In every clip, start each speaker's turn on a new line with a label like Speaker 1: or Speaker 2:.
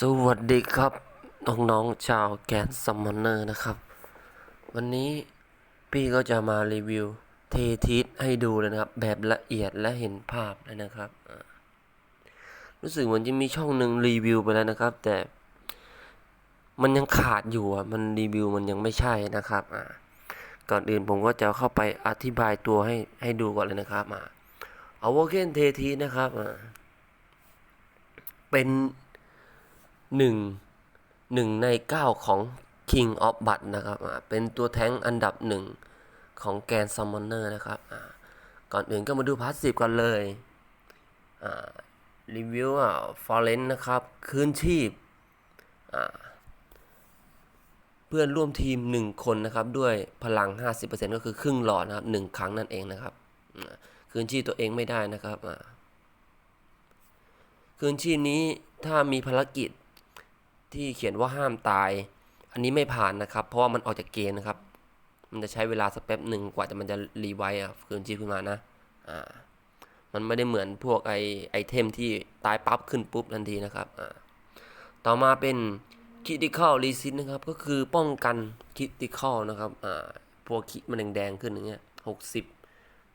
Speaker 1: สวัสดีครับน้องๆชาวแกนซัมมอนเนอร์นะครับ วันนี้พี่ก็จะมารีวิวเททิสให้ดูเลยนะครับ แบบละเอียดและเห็นภาพเลยนะครับ รู้สึกเหมือนจะมีช่องหนึ่งรีวิวไปแล้วนะครับ แต่มันยังขาดอยู่อะมันรีวิวมันยังไม่ใช่นะครับอ่าก่อนอื่นผมก็จะเข้าไปอธิบายตัวให้ให้ดูก่อนเลยนะครับอ่าเอาวอเคนเททิสนะครับอ่าเป็น หนึ่งหนึ่งในเก้าของ King of b u t นะครับเป็นตัวแท้งอันดับหนึ่งของแกนซัมมอนเนอร์นะครับก่อนอื่นก็มาดูพาสซีฟกันเลยรีวิวอะฟอร์เรนนะครับ คืนชีพ เพื่อนร่วมทีม 1 คนนะครับ ด้วยพลัง 50%ก็คือครึ่งหลอดนะครับ 1 ครั้งนั่นเองนะครับ คืนชีพตัวเองไม่ได้นะครับคืนชีพนี้ถ้ามีภารกิจ ที่เขียนว่าห้ามตาย อันนี้ไม่ผ่านนะครับ เพราะว่ามันออกจากเกณฑ์นะครับ มันจะใช้เวลาสักแป๊บหนึ่งกว่าจะมันจะรีไวท์อะคืนชีพขึ้นมานะอ่ามันไม่ได้เหมือนพวกไอไอเทมที่ตายปั๊บขึ้นปุ๊บทันทีนะครับอ่าต่อมาเป็น critical resist นะครับ ก็คือป้องกัน critical นะครับอ่าพวกคิมันแดงๆขึ้นอย่างเงี้ยหกสิบ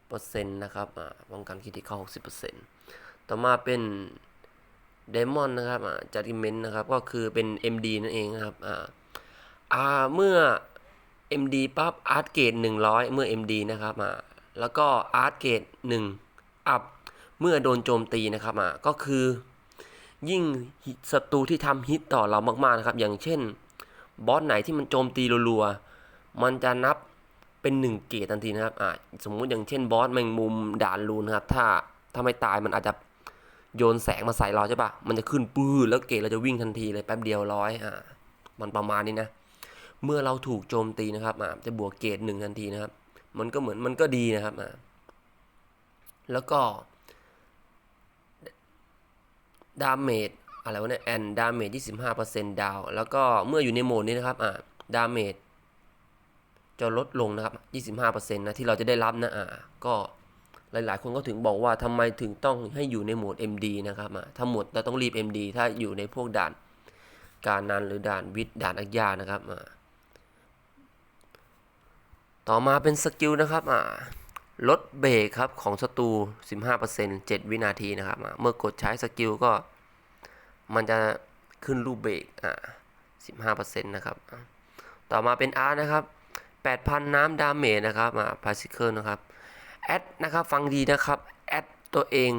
Speaker 1: เปอร์เซ็นต์นะครับอ่าป้องกัน critical หกสิบเปอร์เซ็นต์ต่อมาเป็น เดมอนนะครับอ่าจัด m เมนต์นะครับ ก็คือเป็น MD นั่นเองนะครับอ่าอ่าเมื่อ MD ปั๊บอาร์ตเกรด100 เมื่อ MD นะครับอ่าแล้วก็อาร์ตเกรด1อัพเมื่อโดนโจมตีนะครับอ่าก็คือยิ่งศัตรูที่ทำฮิตต่อเรามากๆนะครับ อย่างเช่น บอสไหนที่มันโจมตีรัวๆ มันจะนับเป็น 1 เกรดทันทีนะครับอ่าสมมุติอย่างเช่นบอสแมงมุมด่านรูนนะครับ ถ้าถ้าไม่ตายมันอาจจะ โยนแสงมาใส่เราใช่ปะมันจะขึ้นปื้อแล้วเกรดเราจะวิ่งทันทีเลยแป๊บเดียวร้อยอ่ามันประมาณนี้นะ เมื่อเราถูกโจมตีนะครับอ่าจะบวกเกรดหนึ่งทันทีนะครับ มันก็เหมือนมันก็ดีนะครับอ่าแล้วก็ดาเมจอะไรวะเนี่ยแอนดาเมจ25%ดาวแล้วก็เมื่ออยู่ในโหมดนี้นะครับอ่าดาเมจจะลดลงนะครับ 25%นะที่เราจะได้รับนะ อ่า ก็ หลายๆ คนก็ถึงบอกว่าทำไมถึงต้องให้อยู่ในโหมด MD นะครับถ้าหมดเราต้องรีบ MD ถ้าอยู่ในพวกด่านการนันหรือด่านวิทย์ด่านอักยานะครับต่อมาเป็นสกิลนะครับลดเบรกครับของศัตรู 15% 7 วินาทีนะครับ เมื่อกดใช้สกิลก็มันจะขึ้นรูปเบรกอ่า15%นะครับ ต่อมาเป็นอาร์นะครับ 8,000 น้ำดาเมจนะครับอ่าพาซิเคิลนะครับ แอดนะครับฟังดีนะครับแอดตัวเอง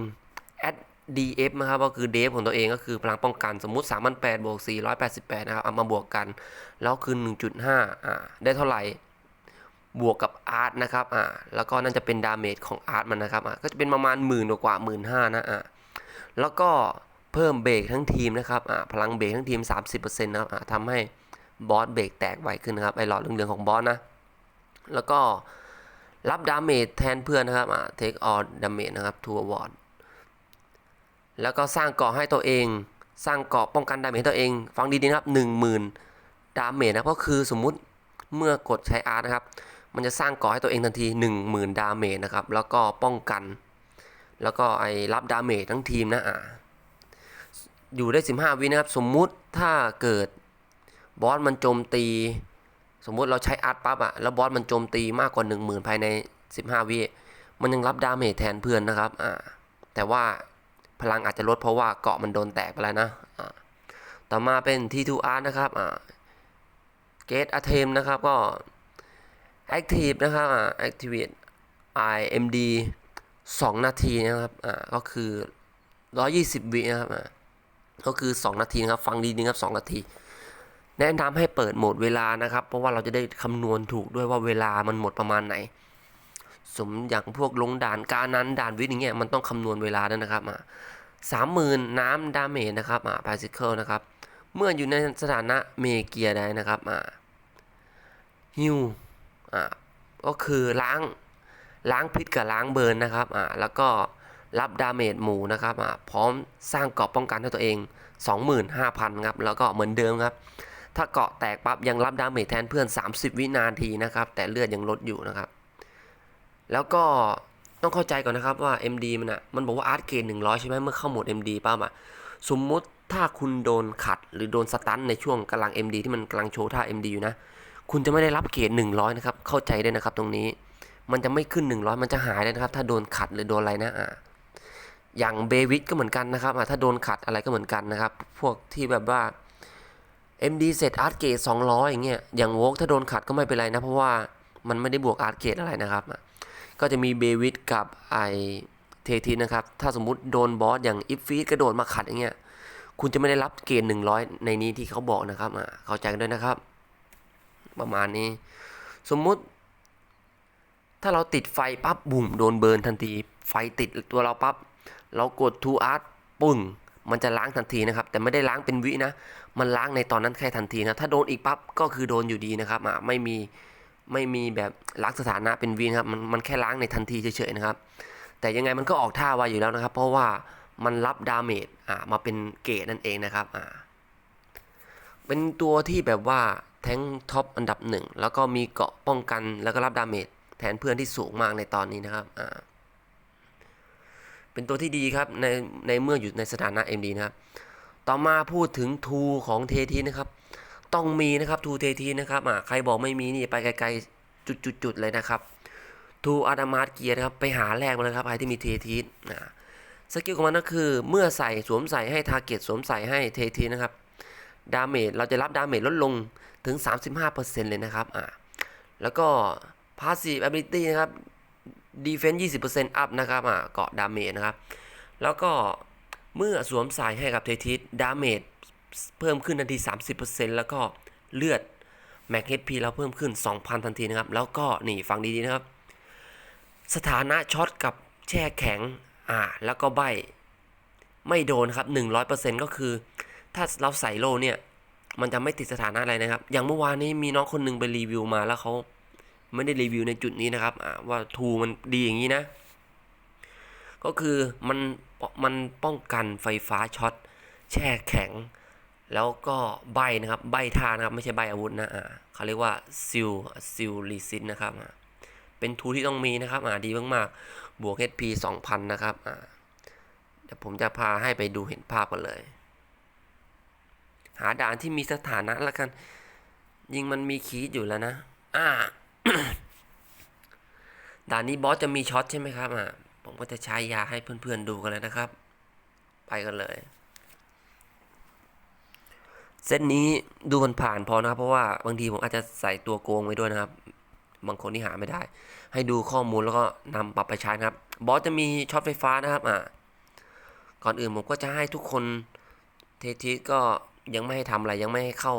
Speaker 1: แอด DF นะครับก็คือ DF ของตัวเองก็คือพลังป้องกันสมมุติ3 8 0 0บวก488 นะครับเอามาบวกกัน แล้วคือ 1.5อ่าได้เท่าไหร่ บวกกับอาร์ตนะครับอ่าแล้วก็นั่นจะเป็นดาเมจของอาร์ตมันนะครับอ่าก็จะเป็นประมาณหมื่นกว่าหมื่นห้านะอ่าแล้วก็เพิ่มเบรกทั้งทีมนะครับอ่าพลังเบรกทั้งทีม 30%นะครับอ่าทำให้บอสเบรกแตกไวขึ้นนะครับไอหลอดเหลืองๆของบอสนะแล้วก็ รับดาเมจแทนเพื่อนนะครับอ่า take all damage นะครับ to award แล้วก็สร้างเกาะให้ตัวเอง สร้างเกาะป้องกันดาเมจตัวเอง ฟังดีๆนะครับ 10,000 ดาเมจนะก็คือสมมุติเมื่อกดใช้อาร์ตนะครับ มันจะสร้างเกาะให้ตัวเองทันที 10,000 ดาเมจนะครับ แล้วก็ป้องกัน แล้วก็ไอ้รับดาเมจทั้งทีมนะอ่าอยู่ได้ 15 วินะครับ สมมุติถ้าเกิดบอสมันโจมตี สมมุติเราใช้อาร์ตปั๊บอะแล้วบอสมันโจมตีมากกว่า 10,000 ภายใน 15 วิมันยังรับดาเมจแทนเพื่อนนะครับอ่าแต่ว่าพลังอาจจะลดเพราะว่าเกาะมันโดนแตกไปแล้วนะอ่าต่อมาเป็น T2R นะครับอ่า Gate Atem นะครับก็ Active นะครับอ่า Activate IMD 2 นาทีนะครับอ่าก็คือ 120 วินะครับอ่าก็คือ 2 นาทีนะครับ ฟังดีๆครับ 2 นาที แนะนำให้เปิดโหมดเวลานะครับ เพราะว่าเราจะได้คำนวณถูกด้วยว่าเวลามันหมดประมาณไหน สมอย่างพวกลงด่านการนั้นด่านวิทย์อย่างเงี้ยมันต้องคำนวณเวลาด้วยนะครับอ่าสามหมื่นน้ำดาเมจนะครับอ่าพาซิเคิลนะครับ เมื่ออยู่ในสถานะเมเกียได้นะครับอ่าฮิวอ่าก็คือล้างล้างพิษกับล้างเบิร์นนะครับอ่าแล้วก็รับดาเมจหมู่นะครับอ่าพร้อมสร้างกราะป้องกันให้ตัวเอง 25,000ครับแล้วก็เหมือนเดิมครับ ถ้าเกาะแตกปั๊บยังรับดาเมจแทนเพื่อน 30 วินาทีนะครับ แต่เลือดยังลดอยู่นะครับ แล้วก็ต้องเข้าใจก่อนนะครับว่า MD มันอะมันบอกว่าอาร์ตเกรด100 ใช่ไหมเมื่อเข้าโหมด MD ปั๊บอะสมมุติถ้าคุณโดนขัดหรือโดนสตันในช่วงกำลัง MD ที่มันกำลังโชว์ท่า MD อยู่นะ คุณจะไม่ได้รับเกรด100 นะครับ เข้าใจได้นะครับตรงนี้ มันจะไม่ขึ้น 100 มันจะหายเลยนะครับ ถ้าโดนขัดหรือโดนอะไรนะอ่าอย่างเบวิดก็เหมือนกันนะครับอ่าถ้าโดนขัดอะไรก็เหมือนกันนะครับ พวกที่แบบว่า MD เสร็จอาร์ตเกรด200 อย่างเงี้ย อย่างโวกถ้าโดนขัดก็ไม่เป็นไรนะ เพราะว่ามันไม่ได้บวกอาร์ตเกรดอะไรนะครับ ก็จะมีเบวิดกับไอเททีนะครับ ถ้าสมมุติโดนบอสอย่างอิฟฟีดกระโดดมาขัดอย่างเงี้ย คุณจะไม่ได้รับเกณฑ์100 ในนี้ที่เขาบอกนะครับอะเข้าใจกันด้วยนะครับ ประมาณนี้ สมมุติ ถ้าเราติดไฟปั๊บบุ่มโดนเบิร์นทันที ไฟติดตัวเราปั๊บ เรากด to art ปึ้ง มันจะล้างทันทีนะครับ แต่ไม่ได้ล้างเป็นวินะ มันล้างในตอนนั้นแค่ทันทีนะ ถ้าโดนอีกปั๊บก็คือโดนอยู่ดีนะครับอะไม่มีไม่มีแบบล้างสถานะเป็นวินะครับ มันมันแค่ล้างในทันทีเฉยๆนะครับ แต่ยังไงมันก็ออกท่าไวอยู่แล้วนะครับ เพราะว่ามันรับดาเมจอ่ามาเป็นเกรดนั่นเองนะครับอ่าเป็นตัวที่แบบว่าแทงท็อปอันดับหนึ่งแล้วก็มีเกราะป้องกันแล้วก็รับดาเมจแทนเพื่อนที่สูงมากในตอนนี้นะครับอ่า เป็นตัวที่ดีครับในในเมื่ออยู่ในสถานะ MD นะครับ ต่อมาพูดถึงทูของเททีนะครับ ต้องมีนะครับทูเททีนะครับอ่าใครบอกไม่มีนี่ไปไกลๆจุดๆๆเลยนะครับทูอาดามาสเกียร์นะครับไปหาแรกมาเลยครับใครที่มีเททีนะสกิลของมันก็คือเมื่อใส่สวมใส่ให้ทาร์เก็ตสวมใส่ให้เททีนะครับดาเมจเราจะรับดาเมจลดลงถึง 35%เลยนะครับอ่าแล้วก็ passive ability นะครับ defense 20% up นะครับอ่าเกาะดาเมจนะครับ แล้วก็เมื่อสวมใส่ให้กับเททีสดาเมจเพิ่มขึ้นทันที 30%แล้วก็เลือดแม็ก HP เราเพิ่มขึ้น 2,000 ทันทีนะครับ แล้วก็นี่ฟังดีๆนะครับ สถานะช็อตกับแช่แข็งอ่าแล้วก็ใบไม่โดนครับ 100%ก็คือ ถ้าเราใส่โล่เนี่ย มันจะไม่ติดสถานะอะไรนะครับ อย่างเมื่อวานนี้มีน้องคนหนึงไปรีวิวมาแล้วเขา ไม่ได้รีวิวในจุดนี้นะครับว่าทูมันดีอย่างนี้นะ ก็คือมันมันป้องกันไฟฟ้าช็อตแช่แข็ง แล้วก็ใบนะครับใบท่านะครับไม่ใช่ใบอาวุธนะอ่าเขาเรียกว่าซิลซิลรีซินนะครับอ่าเป็นทูที่ต้องมีนะครับอ่าดีมากๆบวก HP 2,000 นะครับอ่าเดี๋ยวผมจะพาให้ไปดูเห็นภาพกันเลย หาด่านที่มีสถานะแล้วกัน ยิงมันมีคีย์อยู่แล้วนะ อ่า ด่านนี้บอสจะมีช็อตใช่ไหมครับอ่าผมก็จะใช้ยาให้เพื่อนๆดูกันเลยนะครับ ไปกันเลย เซตนี้ดูมันผ่านพอนะครับ เพราะว่าบางทีผมอาจจะใส่ตัวโกงไว้ด้วยนะครับ บางคนที่หาไม่ได้ ให้ดูข้อมูลแล้วก็นำปรับไปใช้นะครับ บอสจะมีช็อตไฟฟ้านะครับอ่าก่อนอื่นผมก็จะให้ทุกคนเททิสก็ยังไม่ให้ทำอะไรยังไม่ให้เข้า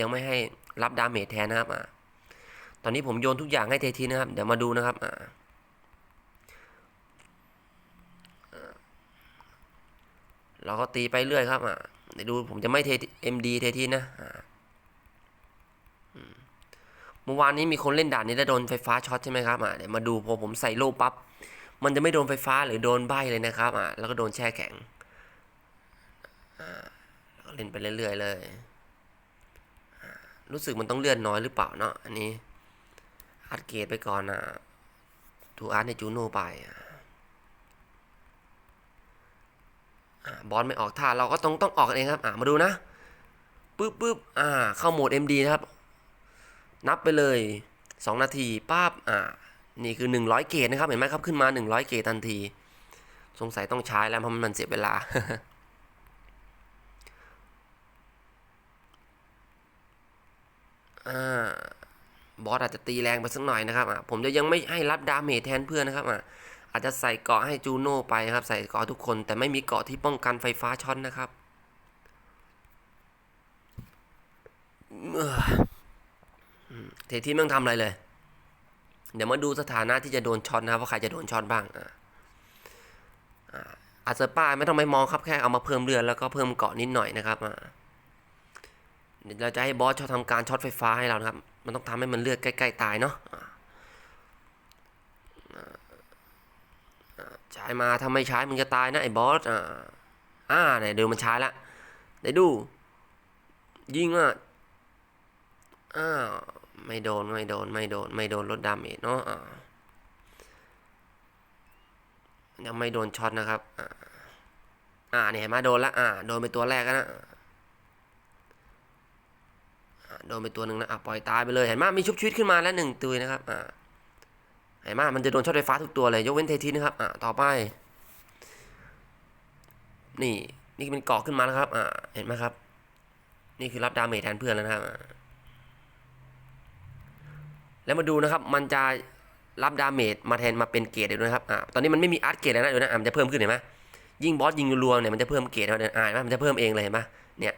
Speaker 1: ยังไม่ให้รับดาเมจแทนนะครับอ่า ตอนนี้ผมโยนทุกอย่างให้เททิสนะครับ เดี๋ยวมาดูนะครับอ่าเราก็ตีไปเรื่อยครับอ่าเดี๋ยวดูผมจะไม่เท MD เททิสนะเมื่อวานนี้มีคนเล่นด่านนี้แล้วโดนไฟฟ้าช็อตใช่ไหมครับอ่าเดี๋ยวมาดูพอผมใส่โล่ปั๊บมันจะไม่โดนไฟฟ้าหรือโดนใบเลยนะครับอ่าแล้วก็โดนแช่แข็งเล่นไปเรื่อยๆเลย รู้สึกมันต้องเลื่อนน้อยหรือเปล่าเนาะอันนี้ อัดเกรดไปก่อนนะถูอาร์ตในจูโน่ไปบอลไม่ออกท่าเราก็ต้องต้องออกเองครับอ่ามาดูนะปึ๊บปึ๊บอ่า เข้าโหมด MD นะครับ นับไปเลย 2 นาทีป้าบอ่า นี่คือ 100 เกตนะครับ เห็นไหมครับ ขึ้นมา 100 เกตทันที สงสัยต้องใช้แล้วเพราะมันเสียเวลา อ่า บอสอาจจะตีแรงไปสักหน่อยนะครับอะผมจะยังไม่ให้รับดาเมจแทนเพื่อนนะครับอะอาจจะใส่เกาะให้จูโน่ไปครับ ใส่เกาะทุกคน แต่ไม่มีเกาะที่ป้องกันไฟฟ้าช็อตนะครับเททีไม่ต้องทำอะไรเลย เดี๋ยวมาดูสถานะที่จะโดนช็อตนะครับว่าใครจะโดนช็อตบ้างอ่าอ่าอาเซอร์ป้าไม่ต้องไปมองครับแค่เอามาเพิ่มเลือดแล้วก็เพิ่มเกาะนิดหน่อยนะครับอ่า เดี๋ยวเราจะให้บอสชอบทำการช็อตไฟฟ้าให้เรานะครับ มันต้องทำให้มันเลือดใกล้ ๆ ตายเนาะใช้มาถ้าไม่ใช้มึงจะตายนะไอ้บอส อ่าอ่าเนี่ยเดี๋ยวมันใช้ละเดี๋ยวดู ยิงอะอ้าวไม่โดนไม่โดนไม่โดนไม่โดนลดดาเมจเนาะอ่ายังไม่โดนช็อตนะครับ อ่าอ่าเนี่ยเห็นไหมโดนละอ่าโดนไปตัวแรกแล้วนะ โดนไปตัวหนึ่งนะอะปล่อยตายไปเลยเห็นไหมมีชุบชีวิตขึ้นมาแล้วหนึ่งตัวนะครับอ่าเห็นไหมมันจะโดนช็อตไฟฟ้าทุกตัวเลยยกเว้นเททิสนะครับอ่าต่อไป นี่นี่เป็นเกาะขึ้นมาแล้วครับอ่าเห็นไหมครับ นี่คือรับดาเมจแทนเพื่อนแล้วนะครับแล้วมาดูนะครับ มันจะรับดาเมจมาแทนมาเป็นเกรดเดี๋ยวนะครับอ่าตอนนี้มันไม่มีอาร์ตเกรดแล้วนะเดี๋ยวนะอะมันจะเพิ่มขึ้นเห็นไหมยิงบอสยิงรัวเนี่ยมันจะเพิ่มเกรดแล้วนี่ยอ่าเห็นไหมมันจะเพิ่มเองเลยเห็นไหมเนี่ย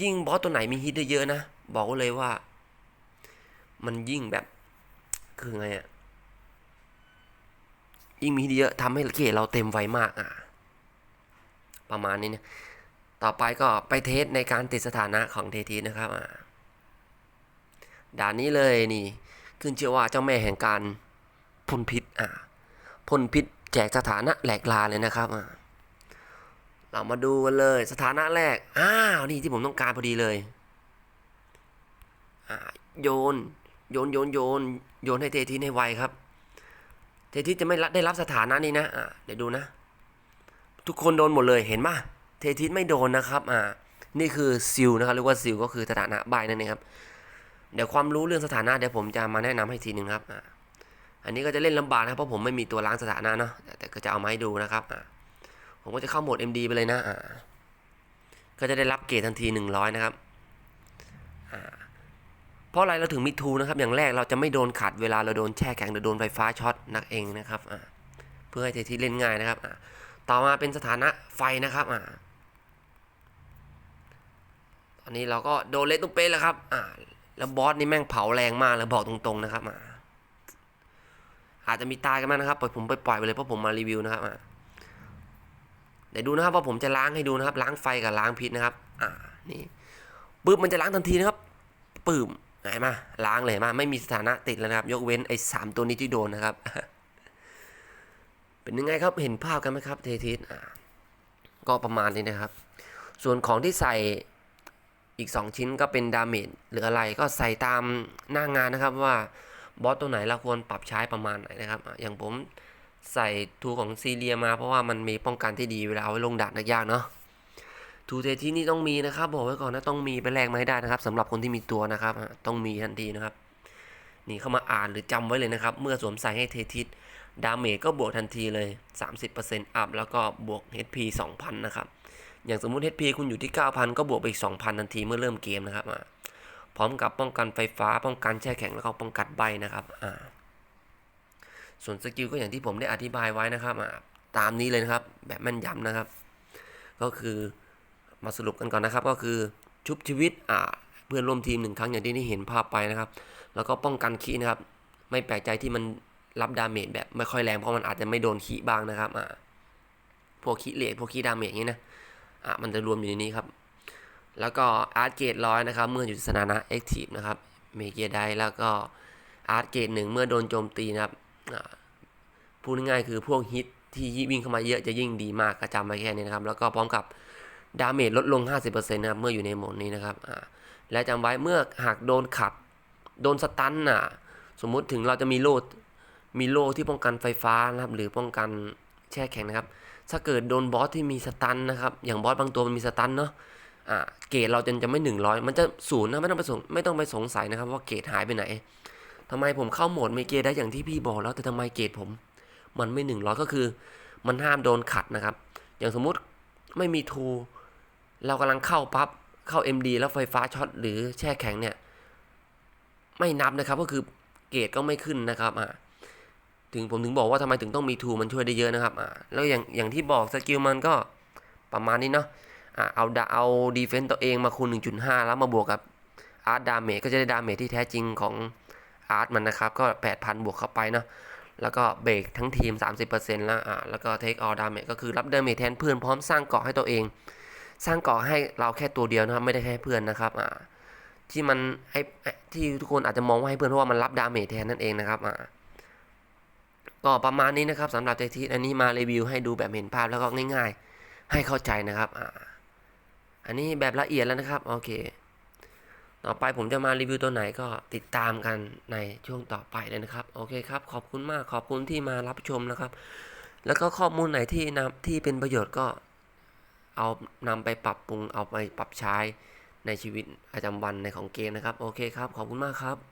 Speaker 1: ยิ่งบอสตัวไหนมีฮิตเยอะๆนะ บอกเลยว่า มันยิ่งแบบ คือไงอะยิ่งมีฮิตเยอะทำให้เกรดเราเต็มไวมากอะ ประมาณนี้เนี่ยต่อไปก็ไปเทสในการติดสถานะของเททีนะครับอ่าด่านนี้เลยนี่ ขึ้นเชื่อว่าเจ้าแม่แห่งการพ่นพิษอ่าพ่นพิษแจกสถานะแหลกลาเลยนะครับอ่า เรามาดูกันเลยสถานะแรก อ้าว นี่ที่ผมต้องการพอดีเลยโยน โยน โยน โยน โยนให้เททิสให้ไวครับ เททิสจะไม่ได้รับสถานะนี้นะอ่าเดี๋ยวดูนะ ทุกคนโดนหมดเลย เห็นป่ะ เททิสไม่โดนนะครับ อ่า นี่คือซิลนะครับ เรียกว่าซิลก็คือสถานะใบนั่นเองครับ เดี๋ยวความรู้เรื่องสถานะเดี๋ยวผมจะมาแนะนำให้ทีหนึ่งครับ อ่า อันนี้ก็จะเล่นลำบากนะเพราะผมไม่มีตัวล้างสถานะเนาะ แต่แต่ก็จะเอามาให้ดูนะครับ อ่า ผมก็จะเข้าโหมด MD ไปเลยนะอ่าก็จะได้รับเกรดทันที 100 นะครับอ่าเพราะอะไรเราถึงมีทูนะครับ อย่างแรกเราจะไม่โดนขัดเวลาเราโดนแช่แข็งหรือโดนไฟฟ้าช็อตนักเองนะครับอ่าเพื่อให้เทที่เล่นง่ายนะครับอ่าต่อมาเป็นสถานะไฟนะครับอ่าตอนนี้เราก็โดนเละตุ้มเป๊ะแล้วครับอ่าแล้วบอสนี่แม่งเผาแรงมากเลยบอกตรงๆนะครับอ่าอาจจะมีตายกันมานะครับปล่อยผมไปปล่อยไปเลยเพราะผมมารีวิวนะครับอ่า เดี๋ยวดูนะครับว่าผมจะล้างให้ดูนะครับ ล้างไฟกับล้างพิษนะครับ อ่า นี่ปึ๊บมันจะล้างทันทีนะครับปื้มไหนมาล้างเลยมาไม่มีสถานะติดแล้วนะครับ ยกเว้นไอ้สามตัวนี้ที่โดนนะครับ เป็นยังไงครับเห็นภาพกันไหมครับเททิสอ่าก็ประมาณนี้นะครับ ส่วนของที่ใส่อีก 2 ชิ้นก็เป็นดาเมจหรืออะไรก็ใส่ตามหน้างานนะครับว่าบอสตัวไหนเราควรปรับใช้ประมาณไหนนะครับ อย่างผม ใส่ทูของซีเรียมาเพราะว่ามันมีป้องกันที่ดีเวลาเอาไว้ลงด่านยากๆเนาะทูเทที่นี่ต้องมีนะครับ บอกไว้ก่อนนะต้องมีไปแลกมาให้ได้นะครับสำหรับคนที่มีตัวนะครับ ต้องมีทันทีนะครับ นี่เข้ามาอ่านหรือจำไว้เลยนะครับ เมื่อสวมใส่ให้เททิสดาเมจก็บวกทันทีเลย 30%อัพแล้วก็บวก HP 2,000 นะครับ อย่างสมมุติ HP คุณอยู่ที่ 9,000 ก็บวกไปอีก 2,000 ทันทีเมื่อเริ่มเกมนะครับพร้อมกับป้องกันไฟฟ้าป้องกันแช่แข็งแล้วก็ป้องกันใบนะครับอ่า ส่วนสกิลก็อย่างที่ผมได้อธิบายไว้นะครับตามนี้เลยนะครับแบบแม่นยำนะครับ ก็คือมาสรุปกันก่อนนะครับ ก็คือชุบชีวิตอ่าเพื่อนร่วมทีมหนึ่งครั้งอย่างที่ได้เห็นภาพไปนะครับ แล้วก็ป้องกันคีนะครับ ไม่แปลกใจที่มันรับดาเมจแบบไม่ค่อยแรงเพราะมันอาจจะไม่โดนคีบ้างนะครับอ่าพวกคีเลทพวกคีดาเมจอย่างนี้นะอะมันจะรวมอยู่ในนี้ครับ แล้วก็อาร์ตเกตร้อยนะครับ เมื่ออยู่ในสถานะแอคทีฟนะครับเมเกียได้แล้วก็อาร์ตเกตหนึ่งเมื่อโดนโจมตีนะครับ พูดง่ายๆคือพวกฮิตที่วิ่งเข้ามาเยอะจะยิ่งดีมากกระจำไว้แค่นี้นะครับ แล้วก็พร้อมกับดาเมจลดลง 50%นะครับ เมื่ออยู่ในโหมดนี้นะครับและจำไว้เมื่อหากโดนขัด โดนสตันน่ะ สมมุติถึงเราจะมีโล่มีโล่ที่ป้องกันไฟฟ้านะครับ หรือป้องกันแช่แข็งนะครับ ถ้าเกิดโดนบอสที่มีสตันนะครับ อย่างบอสบางตัวมันมีสตันเนาะอ่าเกรดเราจนจะไม่หนึ่งร้อยมันจะศูนย์นะไม่ต้องไปสงไม่ต้องไปสงสัยนะครับว่าเกรดหายไปไหน ทำไมผมเข้าโหมดไม่เกได้อย่างที่พี่บอกแล้วแต่ทำไมเกรดผม มันไม่หนึ่งร้อยก็คือ มันห้ามโดนขัดนะครับ อย่างสมมุติไม่มีทูเรากำลังเข้าปั๊บเข้า MD แล้วไฟฟ้าช็อตหรือแช่แข็งเนี่ยไม่นับนะครับก็คือเกรดก็ไม่ขึ้นนะครับอ่าถึงผมถึงบอกว่าทำไมถึงต้องมีทูมันช่วยได้เยอะนะครับอ่าแล้วอย่างอย่างที่บอกสกิลมันก็ประมาณนี้เนาะอ่าเอาดาเอาดีเฟนต์ตัวเองมาคูณ1.5 แล้วมาบวกกับอาร์ตดาเมจก็จะได้ดาเมจที่แท้จริงของ อาร์ตมันนะครับ ก็ 8,000 บวกเข้าไปเนาะแล้วก็เบรกทั้งทีม 30%แล้วอ่าแล้วก็เทคออลดาเมจก็คือรับดาเมจแทนเพื่อนพร้อมสร้างเกาะให้ตัวเอง สร้างเกาะให้เราแค่ตัวเดียวนะครับ ไม่ได้ให้เพื่อนนะครับอ่าที่มันให้ที่ทุกคนอาจจะมองว่าให้เพื่อนเพราะว่ามันรับดาเมจแทนนั่นเองนะครับอ่าก็ประมาณนี้นะครับสำหรับเจทีอันนี้มารีวิวให้ดูแบบเห็นภาพแล้วก็ง่าย ๆ ให้เข้าใจนะครับอ่าอันนี้แบบละเอียดแล้วนะครับโอเค ต่อไปผมจะมารีวิวตัวไหนก็ติดตามกันในช่วงต่อไปเลยนะครับ โอเคครับ ขอบคุณมากขอบคุณที่มารับชมนะครับ แล้วก็ข้อมูลไหนที่นำที่เป็นประโยชน์ก็เอานำไปปรับปรุงเอาไปปรับใช้ในชีวิตประจำวันในของเกมนะครับ โอเคครับ ขอบคุณมากครับ